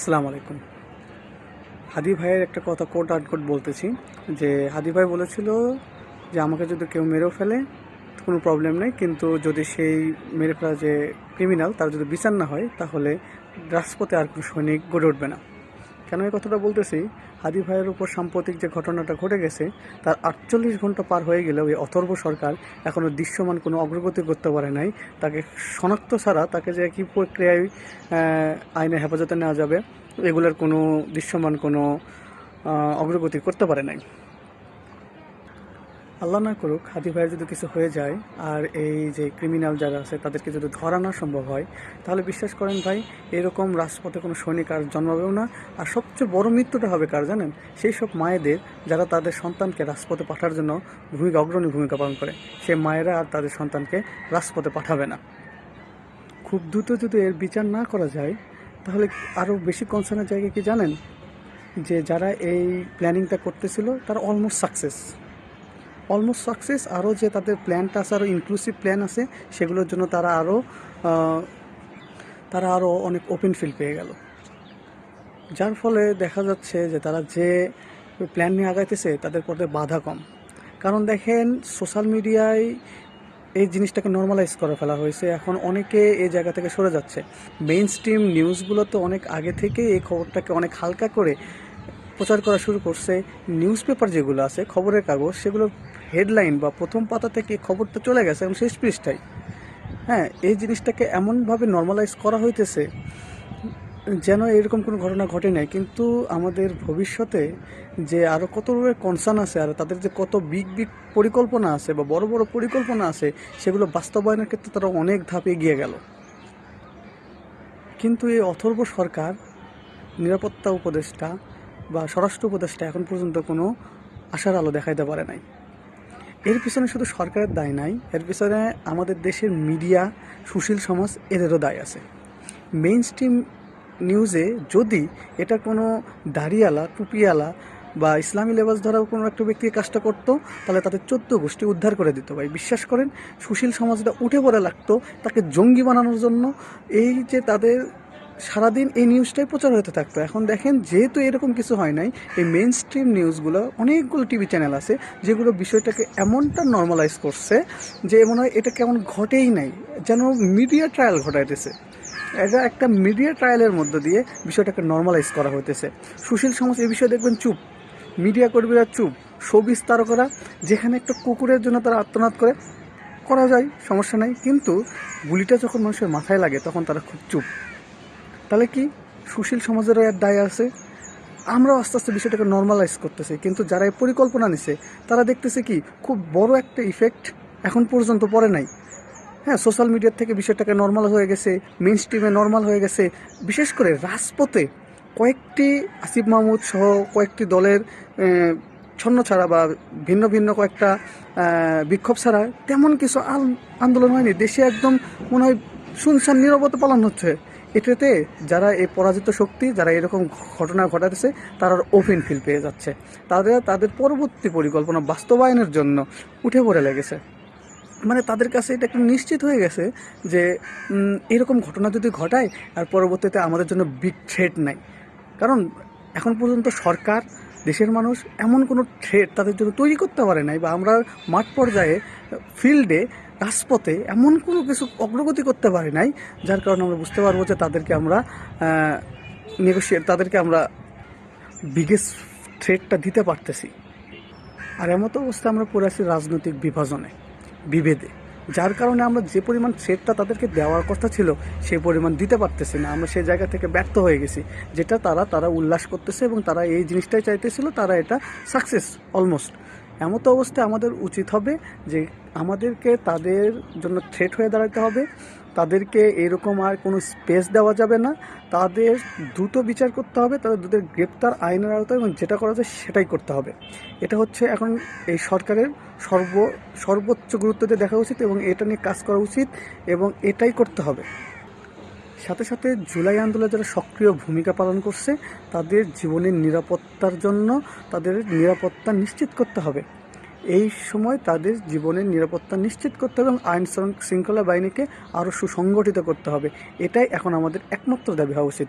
আসসালামু আলাইকুম। হাদি ভাইয়ের একটা কথা কোট আনকোট বলতেছি, যে হাদি ভাই বলেছিল যে আমাকে যদি কেউ মেরেও ফেলে, কোনো প্রবলেম নেই, কিন্তু যদি সেই মেরে ফেলা যে ক্রিমিনাল তার যদি বিচার না হয়, তাহলে রাজপথে আর কোনো সৈনিক গড়ে উঠবে না। কেন এই কথাটা বলতেছি? হাদি ভাইয়ের উপর সাম্প্রতিক যে ঘটনাটা ঘটে গেছে, তার আটচল্লিশ ঘণ্টা পার হয়ে গেলেও ওই অথর্ব সরকার এখনও দৃশ্যমান কোনো অগ্রগতি করতে পারে নাই। তাকে শনাক্ত ছাড়া তাকে যে কী প্রক্রিয়ায় আইনে হেফাজতে নেওয়া যাবে, এগুলোর কোনো দৃশ্যমান কোনো অগ্রগতি করতে পারে নাই। আল্লাহ না করুক, হাদি ভাইয়ের যদি কিছু হয়ে যায় আর এই যে ক্রিমিনাল যারা আছে, তাদেরকে যদি ধরা না সম্ভব হয়, তাহলে বিশ্বাস করেন ভাই, এরকম রাজপথে কোনো সৈনিক আর জন্মাবেও না। আর সবচেয়ে বড় মৃত্যুটা হবে কার জানেন? সেই সব মায়েদের যারা তাদের সন্তানকে রাজপথে পাঠার জন্য ভূমিকা, অগ্রণী ভূমিকা পালন করে, সেই মায়েরা আর তাদের সন্তানকে রাজপথে পাঠাবে না। খুব দ্রুত যদি এর বিচার না করা যায়, তাহলে আরও বেশি কনসার্নের জায়গা কি জানেন? যে যারা এই প্ল্যানিংটা করতেছিল, তারা অলমোস্ট সাকসেস অলমোস্ট সাকসেস আরও যে তাদের প্ল্যানটা আছে আরও ইনক্লুসিভ প্ল্যান আছে, সেগুলোর জন্য তারা আরও তারা আরও অনেক ওপেন ফিল পেয়ে গেল। যার ফলে দেখা যাচ্ছে যে তারা যে প্ল্যান নিয়ে আগাইতেছে, তাদের পথে বাধা কম। কারণ দেখেন সোশ্যাল মিডিয়ায় এই জিনিসটাকে নর্মালাইজ করে ফেলা হয়েছে। এখন অনেকে এই জায়গা থেকে সরে যাচ্ছে। মেইন স্ট্রিম নিউজগুলো তো অনেক আগে থেকে এই খবরটাকে অনেক হালকা করে প্রচার করা শুরু করছে। নিউজ পেপার যেগুলো আছে, খবরের কাগজ, সেগুলোর হেডলাইন বা প্রথম পাতা থেকে খবরটা চলে গেছে এবং শেষ পৃষ্ঠায়। হ্যাঁ এই জিনিসটাকে এমনভাবে নর্মালাইজ করা হইতেছে যেন এরকম কোনো ঘটনা ঘটে নাই। কিন্তু আমাদের ভবিষ্যতে যে আরও কত রকমের কনসার্ন আছে আর তাদের যে কত বিগ বিগ পরিকল্পনা আছে বা বড় বড় পরিকল্পনা আছে, সেগুলো বাস্তবায়নের ক্ষেত্রে তারা অনেক ধাপ এগিয়ে গেল। কিন্তু এই অথর্ব সরকার, নিরাপত্তা উপদেষ্টা বা স্বরাষ্ট্র উপদেষ্টা এখন পর্যন্ত কোনো আশার আলো দেখাইতে পারে নাই। এর পিছনে শুধু সরকারের দায় নাই, এর পিছনে আমাদের দেশের মিডিয়া, সুশীল সমাজ এদেরও দায় আছে। মেইন স্ট্রিম নিউজে যদি এটা কোনো দাড়িওয়ালা টুপিওয়ালা বা ইসলামী লেবাস ধরা কোনো একটা ব্যক্তি কাজটা করতো, তাহলে তাদের চোদ্দ গোষ্ঠী উদ্ধার করে দিত ভাই। বিশ্বাস করেন, সুশীল সমাজটা উঠে পড়ে লাগতো, তাকে জঙ্গি বানানোর জন্য এই যে তাদের সারাদিন এই নিউজটাই প্রচার হতে থাকতো। এখন দেখেন, যেহেতু এরকম কিছু হয় নাই, এই মেন স্ট্রিম নিউজগুলো, অনেকগুলো টিভি চ্যানেল আছে, যেগুলো বিষয়টাকে এমনটা নর্মালাইজ করছে যে মনে হয় এটা কেমন ঘটেই নাই, যেন মিডিয়া ট্রায়াল ঘটাইতেছে। এটা একটা মিডিয়া ট্রায়ালের মধ্য দিয়ে বিষয়টাকে নর্মালাইজ করা হইতেছে। সুশীল সমাজ এই বিষয়ে দেখবেন চুপ। মিডিয়া কর্মীরা চুপ। শোবিস তারকরা, যেখানে একটা কুকুরের জন্য তারা আত্মনাদ করে, করা যায়, সমস্যা নাই। কিন্তু গুলিটা যখন মানুষের মাথায় লাগে, তখন তারা খুব চুপ। তাহলে কি সুশীল সমাজেরও এর দায় আছে? আমরা আস্তে আস্তে বিষয়টাকে নর্মালাইজ করতেছি, কিন্তু যারা এই পরিকল্পনা নিছে, তারা দেখতেছে কি খুব বড় একটা ইফেক্ট এখন পর্যন্ত পড়ে নাই। হ্যাঁ সোশ্যাল মিডিয়ার থেকে বিষয়টাকে নর্মাল হয়ে গেছে মেন স্ট্রিমে নর্মাল হয়ে গেছে। বিশেষ করে রাজপথে কয়েকটি আসিফ মাহমুদ সহ কয়েকটি দলের ছন্ন ছাড়া বা ভিন্ন ভিন্ন কয়েকটা বিক্ষোভ ছাড়া তেমন কিছু আন্দোলন হয়নি। দেশে একদম মনে হয় শুনশান নিরবতা পালন হচ্ছে। এটাতে যারা এই পরাজিত শক্তি, যারা এরকম ঘটনা ঘটাতেছে, তারা ওপেন ফিল পেয়ে যাচ্ছে। তাদের তাদের পরবর্তী পরিকল্পনা বাস্তবায়নের জন্য উঠে পড়ে লেগেছে। মানে তাদের কাছে এটা একটা নিশ্চিত হয়ে গেছে যে এরকম ঘটনা যদি ঘটায়, আর পরবর্তীতে আমাদের জন্য বিগ থ্রেট নাই। কারণ এখন পর্যন্ত সরকার দেশের মানুষ এমন কোনো থ্রেট তাদের জন্য তৈরি করতে পারে নাই বা আমরা মাঠ পর্যায়ে ফিল্ডে রাজপথে এমন কোনো কিছু অগ্রগতি করতে পারি নাই, যার কারণে আমরা বুঝতে পারব যে তাদেরকে আমরা নেগোসিয়েট তাদেরকে আমরা বিগেস্ট থ্রেটটা দিতে পারতেছি। আর এমতো অবস্থা আমরা পড়ে আছি রাজনৈতিক বিভাজনে, বিভেদে। যার কারণে আমরা যে পরিমাণ সেটটা তাদেরকে দেওয়ার কথা ছিল, সে পরিমাণ দিতে পারতেছি না। আমরা সেই জায়গা থেকে ব্যর্থ হয়ে গেছি, যেটা তারা তারা উল্লাস করতেছে এবং তারা এই জিনিসটাই চাইতেছিল, তারা এটা সাকসেস অলমোস্ট এমতো অবস্থায় আমাদের উচিত হবে যে আমাদেরকে তাদের জন্য থ্রেট হয়ে দাঁড়াতে হবে। তাদেরকে এরকম আর কোনো স্পেস দেওয়া যাবে না। তাদের দ্রুত বিচার করতে হবে, তাদের দ্রুত গ্রেপ্তার আইনের আওতায় এবং যেটা করা যায় সেটাই করতে হবে। এটা হচ্ছে এখন এই সরকারের সর্ব, সর্বোচ্চ গুরুত্ব দিয়ে দেখা উচিত এবং এটা নিয়ে কাজ করা উচিত এবং এটাই করতে হবে। সাথে সাথে জুলাই আন্দোলনে যারা সক্রিয় ভূমিকা পালন করছে, তাদের জীবনের নিরাপত্তার জন্য তাদের নিরাপত্তা নিশ্চিত করতে হবে। এই সময় তাদের জীবনের নিরাপত্তা নিশ্চিত করতে হবে এবং আইন শৃঙ্খলা বাহিনীকে আরও সুসংগঠিত করতে হবে। এটাই এখন আমাদের একমাত্র দাবি হওয়া উচিত।